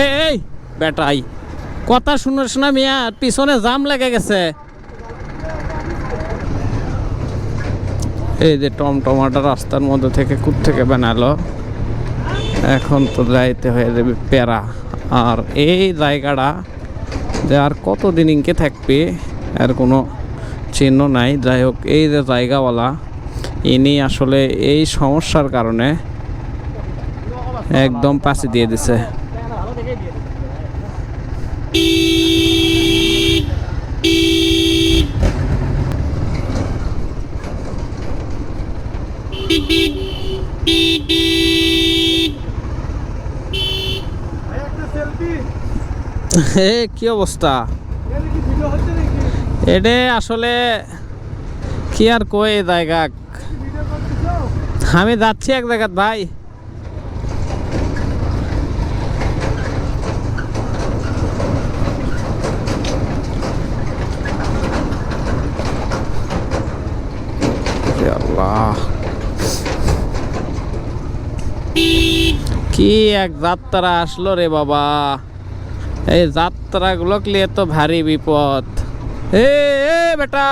এই বেটাই। কথা শুনোস না মিয়া, পিছনে জাম লেগে গেছে। এই যে টমটমাটা রাস্তার মধ্যে থেকে কুত থেকে বানালো, এখন তো যাইতে হয়ে যাবে প্যারা আর এই জায়গাটা যে আর কতদিন ইনকে থাকবে, এর কোনো চিহ্ন নাই। যাই হোক, এই যে জায়গাওয়ালা, ইনি আসলে এই সমস্যার কারণে একদম পাশে দিয়ে দিছে। কি অবস্থা এডে আসলে কি আর এই জায়গা আমি যাচ্ছি এক জায়গাত ভাই। কি এক যাত্রা আসলো রে বাবা? এই যাত্রাগুলো নিয়ে তো ভারী বিপদ? এ বেটা!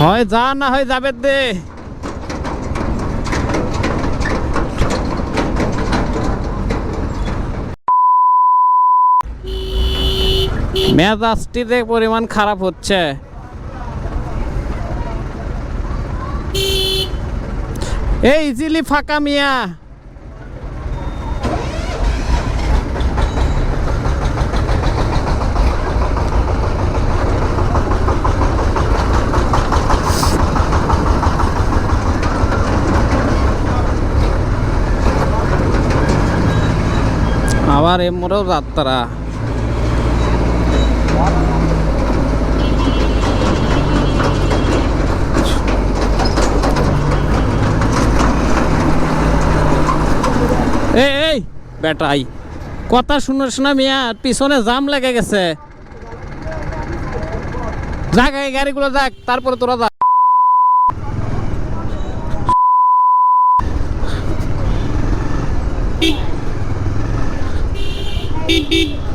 হয় যা না হয় যাবে দে। মেজাজটি মেজাজটিতে পরিমাণ খারাপ হচ্ছে। এই ইজিলি ফাঁকা মিয়া। আবার এমরেও যাত্রা। এই বেটাই কথা শুনে শোনা মিয়া, পিছনে জাম লেগে গেছে যাক, এই গাড়িগুলো যাক, তারপরে তোরা যাক Beep beep.